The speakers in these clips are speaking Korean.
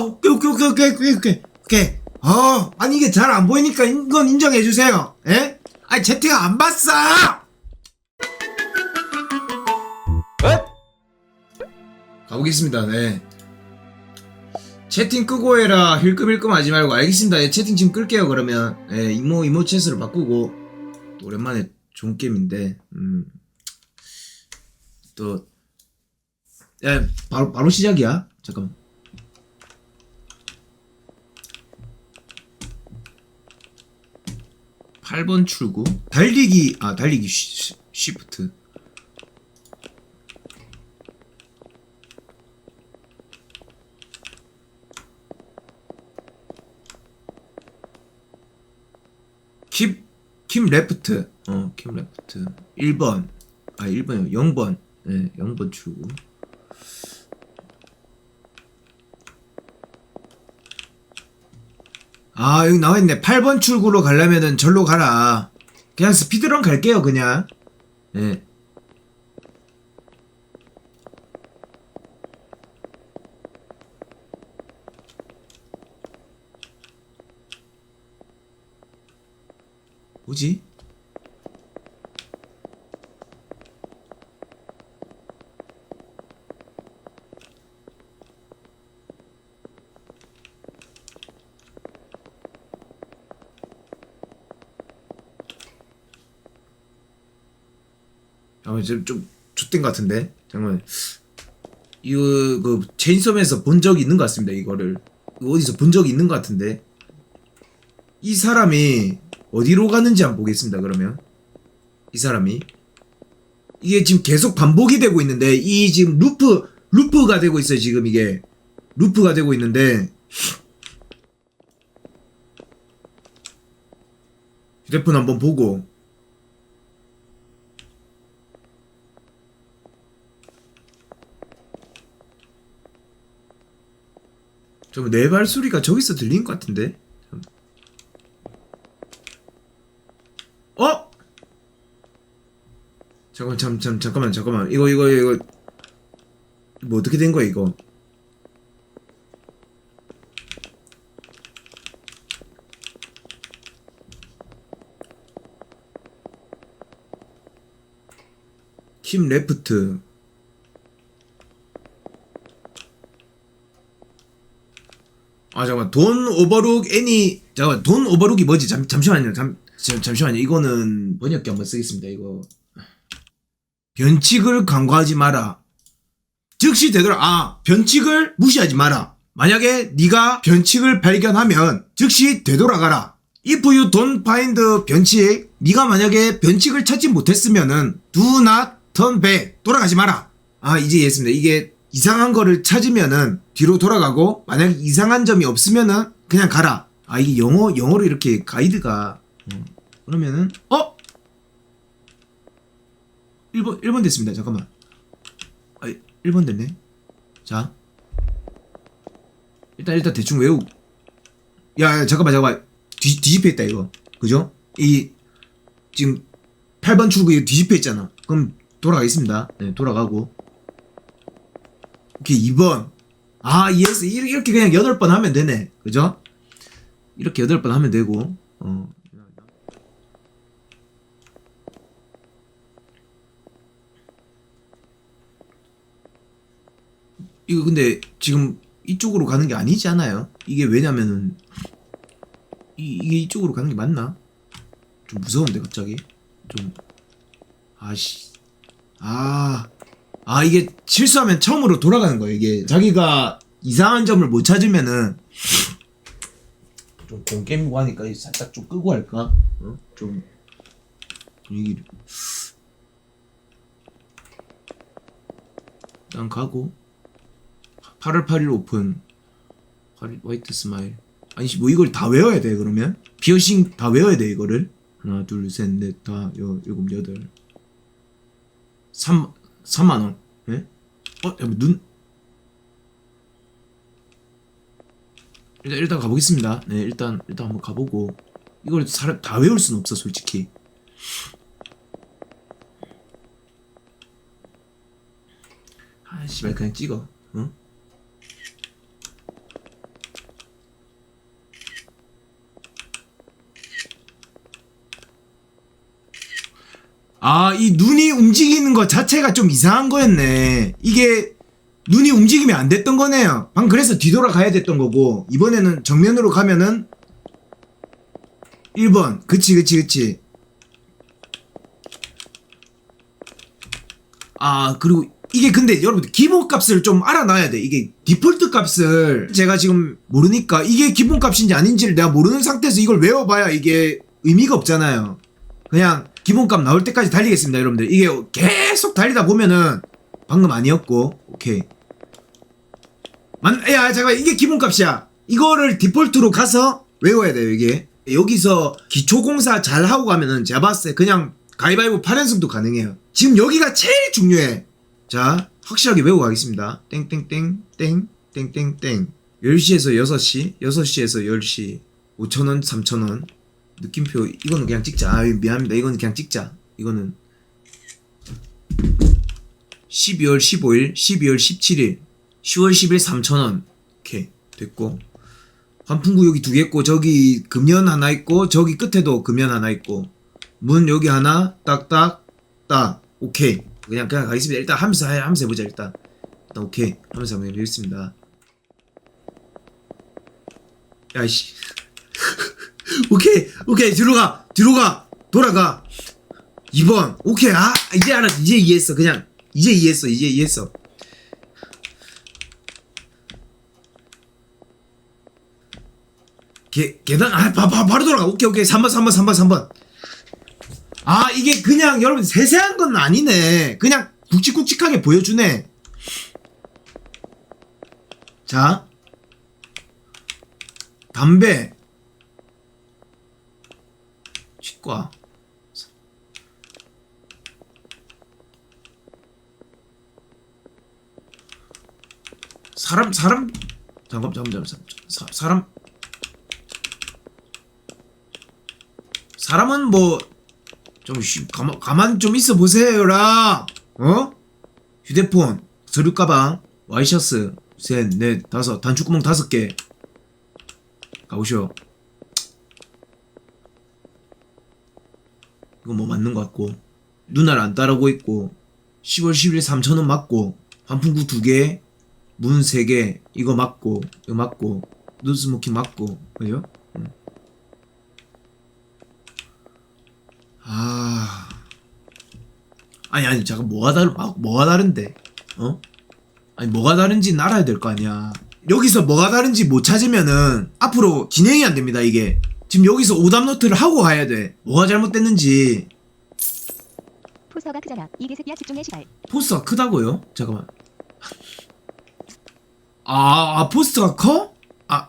오케이, 오케이, 오케이, 오케이, 오케이, 오케이, 오케이. 어, 아니, 이게 잘 안 보이니까 이건 인정해주세요. 예? 아니, 채팅 안 봤어! 가보겠습니다, 네. 채팅 끄고 해라. 힐끔힐끔 하지 말고. 알겠습니다. 예, 채팅 지금 끌게요, 그러면. 예, 이모, 이모 채스로 바꾸고. 또 오랜만에 좋은 게임인데, 음. 또, 야, 바로, 바로 시작이야. 잠깐만. 팔번 출구. 달리기 아 달리기 쉬, 쉬, 쉬프트. 킴킴 레프트. 어킴 레프트. 1번. 아 1번이요. 0번. 네 0번 출구 아 여기 나와있네. 8번 출구로 가려면은 절로 가라. 그냥 스피드런 갈게요 그냥. 예 뭐지? 잠깐만 좀, 좀 좆된 것 같은데? 잠깐만 이거 그 체인섬에서 본 적이 있는 것 같습니다 이거를. 이거 어디서 본 적이 있는 것 같은데. 이 사람이 어디로 가는지 한번 보겠습니다 그러면. 이 사람이. 이게 지금 계속 반복이 되고 있는데 이 지금 루프 루프가 되고 있어요 지금 이게. 루프가 되고 있는데. 휴대폰 한번 보고 내 발소리가 저기서 들린 것 같은데 참. 어? 잠깐 잠, 잠, 잠깐만 잠깐만 이거 이거 이거 뭐 어떻게 된 거야 이거 킴 레프트 아 잠깐만. 돈 오버룩 애니 잠깐만. 돈 오버룩이 뭐지? 잠, 잠시만요. 잠, 잠, 잠시만요. 이거는 번역기 한번 쓰겠습니다 이거. 변칙을 간과하지 마라. 즉시 되돌아 아 변칙을 무시하지 마라. 만약에 네가 변칙을 발견하면 즉시 되돌아가라. If you don't find 변칙 네가 만약에 변칙을 찾지 못했으면은 do not turn back. 돌아가지 마라. 아 이제 이해했습니다. 이게 이상한 거를 찾으면은 뒤로 돌아가고 만약 이상한 점이 없으면은 그냥 가라. 아 이게 영어 영어로 이렇게 가이드가. 음, 그러면은 어? 1번 1번 됐습니다. 잠깐만. 아 1번 됐네. 자. 일단 일단 대충 외우. 야, 야 잠깐만 잠깐만. 뒤, 뒤집혀 있다 이거. 그죠? 이 지금 8번 출구 뒤집혀 있잖아. 그럼 돌아가겠습니다. 네 돌아가고 오케이 2번. 아 이렇게 이렇게 그냥 8번 하면 되네. 그죠? 이렇게 8번 하면 되고. 어. 이거 근데 지금 이쪽으로 가는 게 아니지 않아요? 이게 왜냐면은 이, 이게 이쪽으로 가는 게 맞나? 좀 무서운데 갑자기. 좀 아씨. 아, 아 이게 실수하면 처음으로 돌아가는 거예요 이게 자기가 이상한 점을 못 찾으면은 좀 공게임이고 하니까 살짝 좀 끄고 할까? 어? 좀 분위기를 난 가고 8월 8일 오픈 8일 화이트 스마일 아니 뭐 이걸 다 외워야 돼 그러면? 피어싱 다 외워야 돼 이거를 하나 둘 셋 넷다 일곱 여덟 3 3만원 예? 어? 잠깐 눈 일단 일단 가보겠습니다 네 일단 일단 한번 가보고 이걸 사람 다 외울 순 없어 솔직히 아 씨발 그냥 찍어 어? 아, 이 눈이 움직이는 것 자체가 좀 이상한 거였네. 이게 눈이 움직이면 안 됐던 거네요. 방금 그래서 뒤돌아가야 됐던 거고, 이번에는 정면으로 가면은 1번. 그치, 그치, 그치. 아, 그리고 이게 근데 여러분들 기본 값을 좀 알아놔야 돼. 이게 디폴트 값을 제가 지금 모르니까 이게 기본 값인지 아닌지를 내가 모르는 상태에서 이걸 외워봐야 이게 의미가 없잖아요. 그냥 기본값 나올 때까지 달리겠습니다, 여러분들. 이게 계속 달리다 보면은 방금 아니었고, 오케이. 만, 야, 잠깐 이게 기본값이야. 이거를 디폴트로 가서 외워야 돼요, 이게. 여기서 기초공사 잘 하고 가면은 제가 봤을 때 그냥 가위바위보 8연승도 가능해요. 지금 여기가 제일 중요해. 자, 확실하게 외우고 가겠습니다. 땡땡땡, 땡, 땡땡땡. 10시에서 6시, 6시에서 10시. 5천원, 3천원. 느낌표, 이거는 그냥 찍자. 아, 미안합니다. 이거는 그냥 찍자. 이거는. 12월 15일, 12월 17일, 10월 10일 3천원. 오케이. 됐고. 환풍구 여기 두 개 있고, 저기 금연 하나 있고, 저기 끝에도 금연 하나 있고, 문 여기 하나, 딱딱, 딱. 오케이. 그냥, 그냥 가겠습니다. 일단 하면서, 해- 하면서 해보자, 일단. 일단 오케이. 하면서 한번 해보겠습니다. 야, 씨. 오케이, 오케이. 뒤로 가. 뒤로 가. 돌아가. 2번. 오케이. 아, 이제 알았어. 이제 이해했어. 그냥. 이제 이해했어. 이제 이해했어. 계, 계단, 아, 바, 바, 바로 돌아가. 오케이, 오케이. 3번, 3번, 3번, 3번. 아, 이게 그냥 여러분 세세한 건 아니네. 그냥 굵직굵직하게 보여주네. 자. 담배. 치과. 사람, 사람, 잠깐, 잠깐, 잠깐. 사, 사람, 사람은 뭐, 좀, 쉬, 가만, 가만 좀 있어 보세요라! 어? 휴대폰, 서류 가방, 와이셔츠, 셋, 넷, 다섯, 단추구멍 다섯 개. 가보쇼. 이거 뭐 맞는 것 같고. 누나를 안 따르고 있고. 10월 10일 3천원 맞고. 환풍구 두 개. 문 세 개. 이거 맞고. 이거 맞고. 눈스모킹 맞고. 그죠? 응. 아. 아니, 아니, 잠깐, 뭐가 다른, 아, 뭐가 다른데? 어? 아니, 뭐가 다른지는 알아야 될 거 아니야. 여기서 뭐가 다른지 못 찾으면은, 앞으로 진행이 안 됩니다, 이게. 지금 여기서 오답 노트를 하고 가야 돼. 뭐가 잘못됐는지. 포서가 크잖아. 이게 새끼야 집중해 시발. 포스터가 크다고요? 잠깐만. 아, 아 포스터가 커? 아.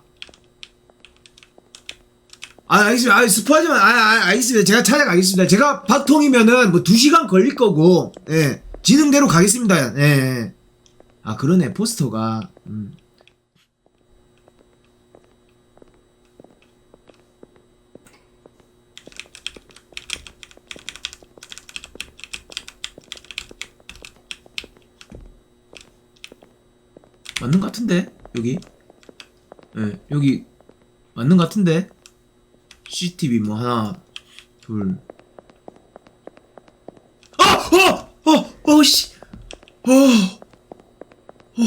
아, 알겠습니다. 아, 스포하지 마. 아, 아, 알겠습니다. 제가 찾아가겠습니다. 제가 박통이면은 뭐 2시간 걸릴 거고, 예. 지능대로 가겠습니다. 예, 예. 아, 그러네. 포스터가. 음. 맞는 것 같은데? 여기? 예, 여기 맞는 것 같은데? CCTV 뭐 하나, 둘. 아! 어! 어! 어! 씨! 어! 어!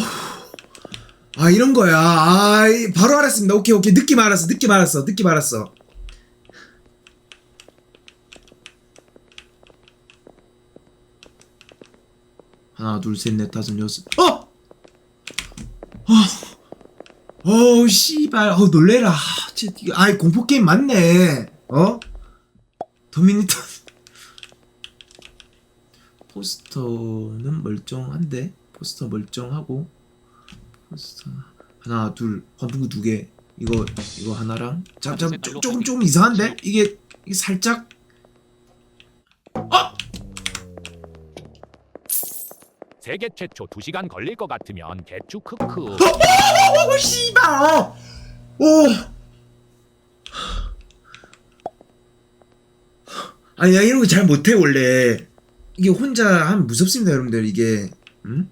아, 이런 거야. 아, 이- 바로 알았습니다. 오케이, 오케이. 느낌 알았어. 느낌 알았어. 느낌 알았어. 하나, 둘, 셋, 넷, 다섯, 여섯. 어! 어우 씨발. 어 놀래라. 아, 아이 공포 게임 맞네. 어? 도미니터. 포스터는 멀쩡한데? 포스터 멀쩡하고. 포스터 하나 둘 환풍구 두 개. 이거 이거 하나랑. 잠, 잠, 조, 조금 조금 이상한데? 이게 이게 살짝 세계 최초 2시간 걸릴 것 같으면 개추 크크. 어 씨발. 어. 오. 아니 나 이런 거 잘 못해 원래. 이게 혼자 하면 무섭습니다 여러분들. 이게 응?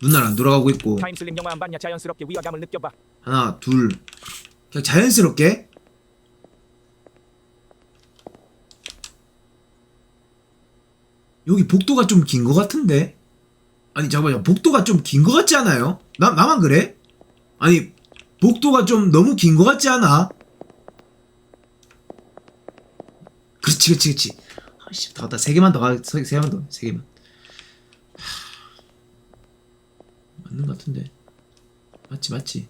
눈알 안 돌아가고 있고. 타임슬립 영화 안 봤냐 자연스럽게 위화감을 느껴봐. 하나 둘. 그냥 자연스럽게 여기 복도가 좀 긴 것 같은데? 아니 잠깐만요. 복도가 좀 긴 것 같지 않아요? 나, 나만 그래? 아니 복도가 좀 너무 긴 것 같지 않아? 그렇지 그렇지 그렇지. 아씨 다 왔다. 세 개만 더 가, 세, 세 개만 더, 세 개만. 하... 맞는 것 같은데. 맞지 맞지.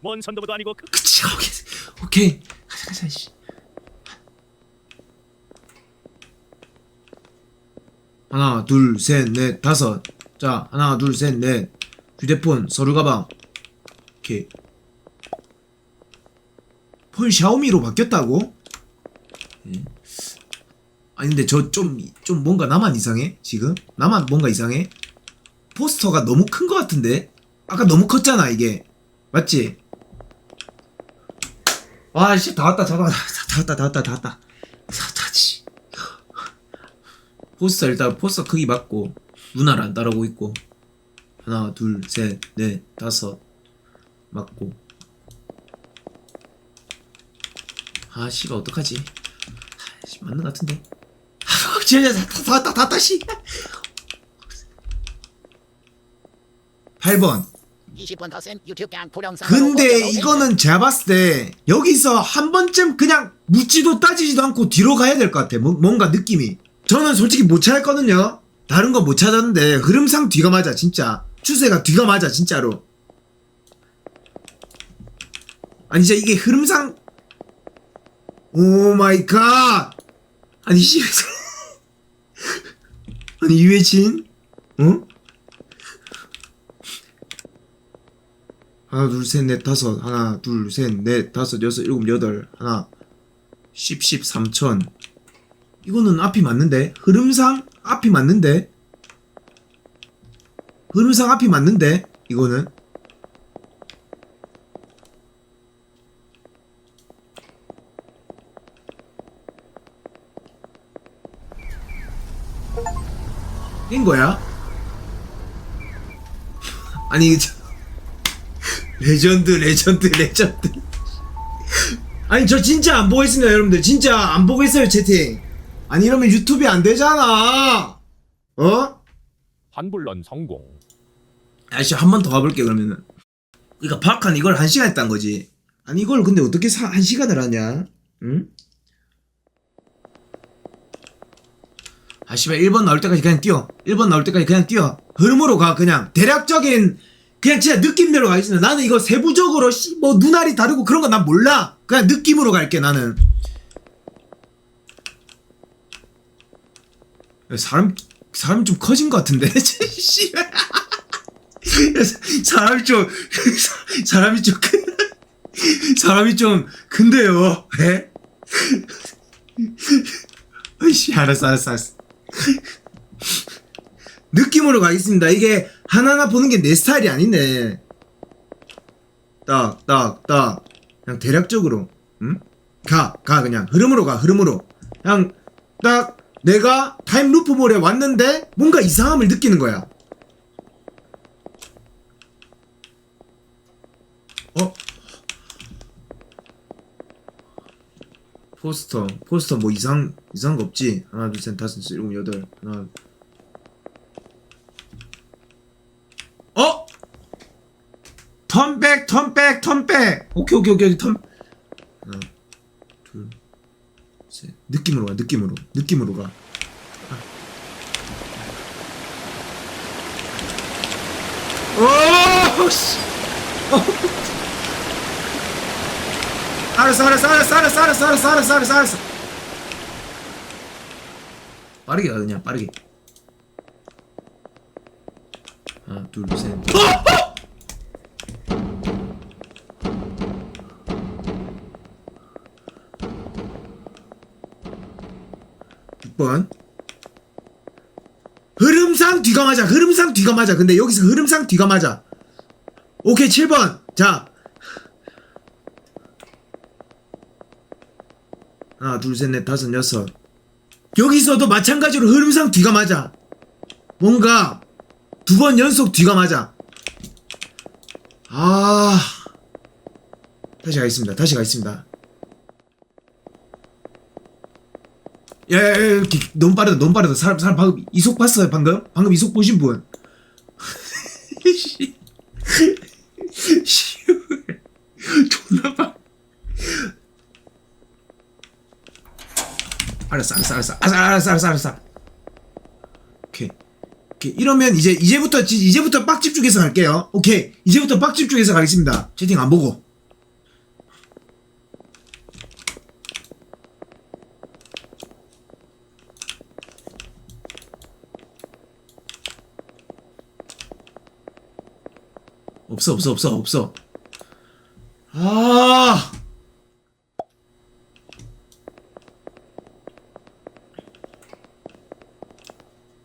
뭔 선도부도 아니고 그 그치 오케이. 오케이. 가자 가자 씨 하나 둘 셋 넷 다섯 자 하나 둘 셋 넷 휴대폰 서류 가방 오케이 폰 샤오미로 바뀌었다고? 예. 아니 근데 저 좀 좀 뭔가 나만 이상해 지금? 나만 뭔가 이상해? 포스터가 너무 큰 것 같은데? 아까 너무 컸잖아 이게 맞지? 와, 씨, 다 왔다, 다 왔다, 다 왔다, 다 왔다. 다 왔다, 씨. 포스터 일단 포스터 크기 맞고, 누나를 안 따라오고 있고. 하나, 둘, 셋, 넷, 다섯. 맞고. 아, 씨발, 어떡하지? 아, 씨, 맞는 것 같은데. 아, 진짜, 다, 다, 다 왔다, 다 왔다, 씨. 8번. 20번 가슴 유튜브 강 도령상 근데 이거는 제가 봤을 때 여기서 한 번쯤 그냥 묻지도 따지지도 않고 뒤로 가야 될 것 같아. 뭐- 뭔가 느낌이. 저는 솔직히 못 찾았거든요. 다른 건못 찾았는데 흐름상 뒤가 맞아 진짜. 추세가 뒤가 맞아 진짜로. 아니 진짜 이게 흐름상 오 마이 갓. 아니 씨. 아니 유해진? 어? 하나 둘 셋 넷 다섯 하나 둘 셋 넷 다섯 여섯 일곱 여덟 하나 십십 삼천 이거는 앞이 맞는데? 흐름상 앞이 맞는데? 흐름상 앞이 맞는데? 이거는? 인 거야? 아니 저- 레전드 레전드 레전드. 아니 저 진짜 안 보고 있습니다 여러분들. 진짜 안 보고 있어요 채팅 아니 이러면 유튜브에 안 되잖아. 어? 환불론 성공. 아씨 한 번 더 가볼게 그러면은. 그니까 박한 이걸 한 시간 했단 거지. 아니 이걸 근데 어떻게 사, 한 시간을 하냐? 응? 아 씨발 1번 나올 때까지 그냥 뛰어. 1번 나올 때까지 그냥 뛰어. 흐름으로 가 그냥. 대략적인 그냥 진짜 느낌대로 가겠습니다. 나는 이거 세부적으로 씨, 뭐 눈알이 다르고 그런 거난 몰라. 그냥 느낌으로 갈게 나는 사람 사람이 좀 커진 것 같은데 씨발 사람이 좀 사람이 좀 큰, 사람이 좀 큰데요. 예? 아이씨 알았어 알았어 알았어. 느낌으로 가겠습니다. 이게 하나하나 보는 게 내 스타일이 아니네. 딱, 딱, 딱. 그냥 대략적으로, 응? 가, 가, 그냥. 흐름으로 가, 흐름으로. 그냥, 딱, 내가 타임루프몰에 왔는데, 뭔가 이상함을 느끼는 거야. 어? 포스터 포스터 뭐 이상 이상한 거 없지? 하나 둘 셋 다섯 여섯 일곱 여덟 하나 어? 턴백 턴백 턴백 오케이 오케이 오케이 턴 하나 둘셋 느낌으로 가 느낌으로. 느낌으로 가. 오, 씨. 알았어 알았어 알았어 알았어 알았어 알았어 알았어 알았어 알았어. 빠르게 가 그냥 빠르게. 하나 둘셋 육 번. 흐름상 뒤가 맞아 흐름상 뒤가 맞아 근데 여기서 흐름상 뒤가 맞아 오케이 7번. 자. 하나 둘 셋 넷 다섯 여섯. 여기서도 마찬가지로 흐름상 뒤가 맞아 뭔가 두 번 연속 뒤가 맞아 아. 다시 가겠습니다. 다시 가겠습니다 야, 야, 야, 이렇게 너무 빠르다, 너무 빠르다. 사람, 사람 방금 이속 봤어요, 방금? 방금 이속 보신 분? 씨. 씨. 존나 빠. 알았어, 알았어, 알았어, 알았어, 알았어, 알았어, 알았어. 오케이. 이러면 이제, 이제부터, 지- 이제부터 빡 집중해서 갈게요. 오케이. 이제부터 빡 집중해서 가겠습니다. 채팅 안 보고. 없어 없어 없어 없어. 아!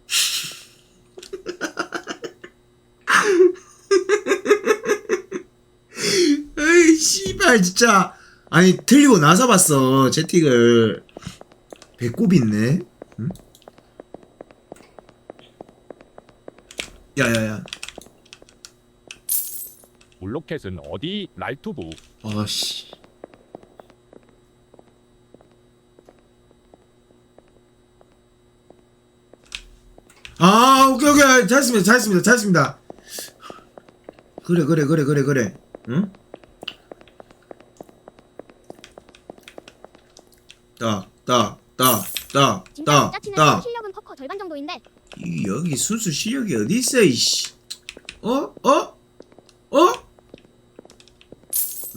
에이 씨발 진짜. 아니 틀리고 나서 봤어 채팅을. 배꼽 있네. 응? 야야야 블로켓은 어디? 랄투브. 아씨. 아, 오케이, 오케이. 잘했습니다. 잘했습니다. 잘했습니다. 그래, 그래, 그래, 그래, 그래. 응? 따, 따, 따, 따, 진짜 따, 짜치는 따. 실력은 커커 절반 정도인데 이, 여기 순수 실력이 어디 있어, 이씨. 어? 어? 어?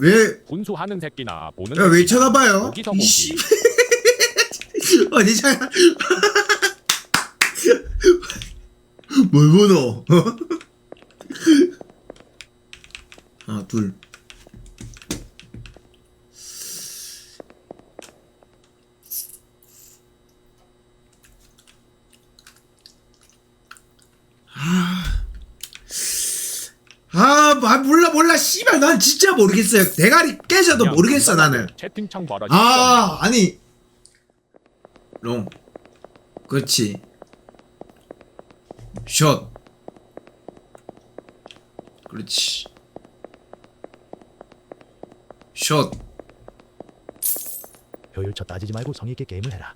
왜, 분수하는 새끼나 보는 야, 왜 새끼나 쳐다봐요? 거기서 보기. 이씨. 어디 차? 뭘 보노? 어? 하나, 둘. 아, 아, 몰라, 몰라, 씨발, 모르겠어요. 대가리 깨져도 모르겠어, 나는. 채팅창 벌어지. 아, 아니. 롱. 그렇지. 숏. 그렇지. 숏. 효율차 따지지 말고 성의 있게 게임을 해라.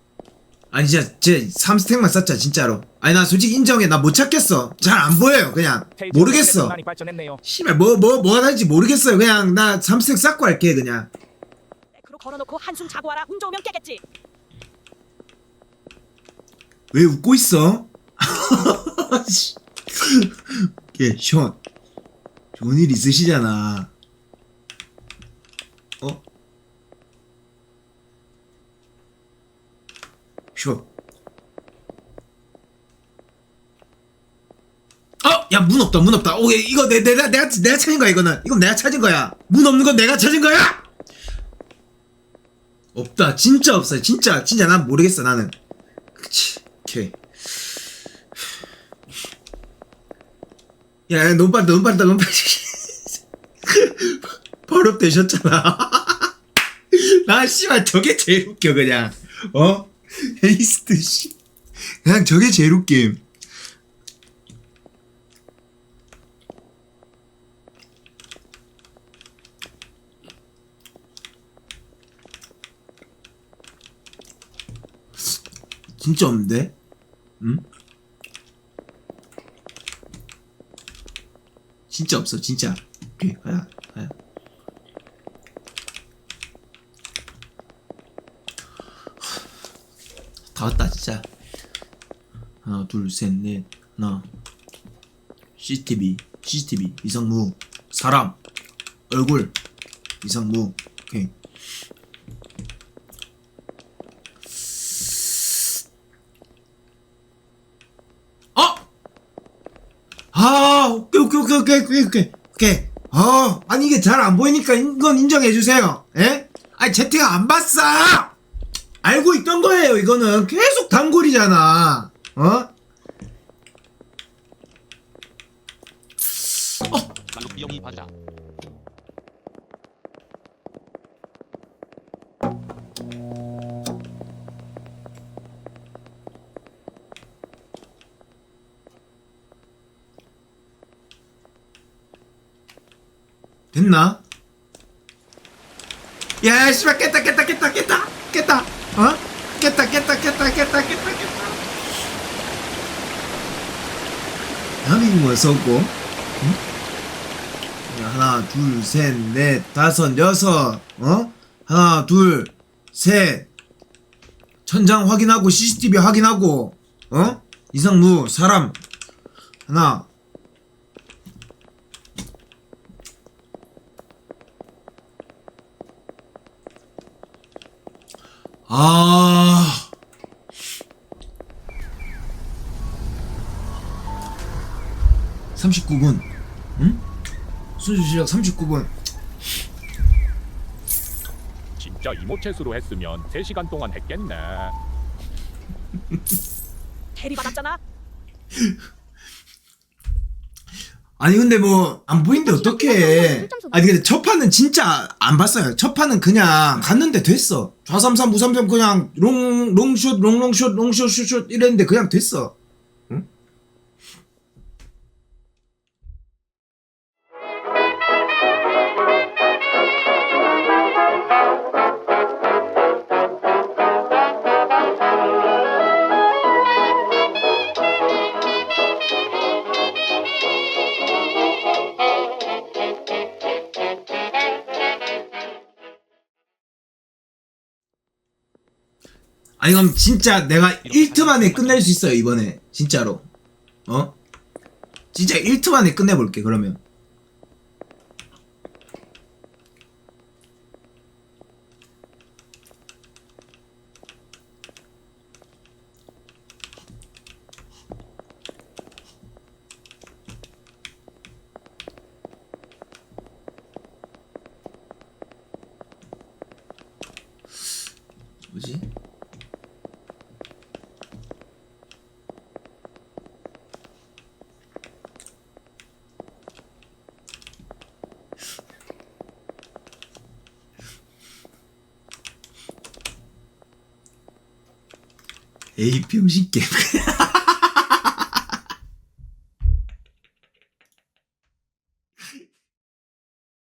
아니, 진짜, 제 3스택만 썼자, 진짜로. 아니, 나 솔직히 인정해. 나 못 찾겠어. 잘 안 보여요, 그냥. 모르겠어. 씨발, 뭐, 뭐, 뭐가 다른지 모르겠어요. 그냥, 나 3스택 쌓고 할게, 그냥. 걸어놓고 한숨 자고 와라. 운 좋으면 깨겠지. 왜 웃고 있어? 씨. 예, 션. 좋은 일 있으시잖아. 어? 션. 어! 야, 문 없다, 문 없다. 오, 이거 내, 내가, 내가, 내가 찾은 거야, 이거는. 이건 내가 찾은 거야. 문 없는 건 내가 찾은 거야! 없다, 진짜 없어. 진짜, 진짜 난 모르겠어, 나는. 그치, 오케이. 야, 야, 너무 빠르다, 너무 빠르다, 너무 빠르다. 버릇 되셨잖아. 나, 씨발, 저게 제일 웃겨, 그냥. 어? 헤이스트, 씨. 그냥 저게 제일 웃김. 진짜 없는데? 응? 진짜 없어 진짜 오케이 가야 가야 다 왔다 진짜 하나 둘셋넷 하나 CCTV CCTV 이상무 사람 얼굴 이상무 오케이 어? 아, 오케이, 오케이, 오케이, 오케이, 오케이, 오케이, 오케이. 아, 아니, 이게 잘 안 보이니까 이건 인정해 주세요. 예? 아니, 채팅 안 봤어! 알고 있던 거예요, 이거는. 계속 단골이잖아. 어? 받아. 됐나? 야, 씨발, 깼다, 깼다, 깼다, 깼다, 깼다. 어? 깼다 깼다 깼다 깼다 깼다 깼다. 남이 뭐 썼고? 응? 하나 둘 셋 넷 다섯 여섯 어? 하나 둘 셋. 천장 확인하고 CCTV 확인하고 어? 이상무 사람. 하나 아 39분 응? 순수 시작 39분 진짜 이모체수로 했으면 3시간 동안 했겠네. 대리 받았잖아. 아니 근데 뭐 안 보이는데 어떡해. 아니 근데 첫 판은 진짜 안 봤어요. 첫 판은 그냥 갔는데 됐어. 좌삼삼 우삼삼 그냥 롱 롱숏 롱롱숏 롱숏 슛숏 이랬는데 그냥 됐어 아니 그럼 진짜 내가 1트 만에 끝낼 수 있어요 이번에. 진짜로. 어? 진짜 1트 만에 끝내볼게 그러면 뭐지? 에이 병신 게임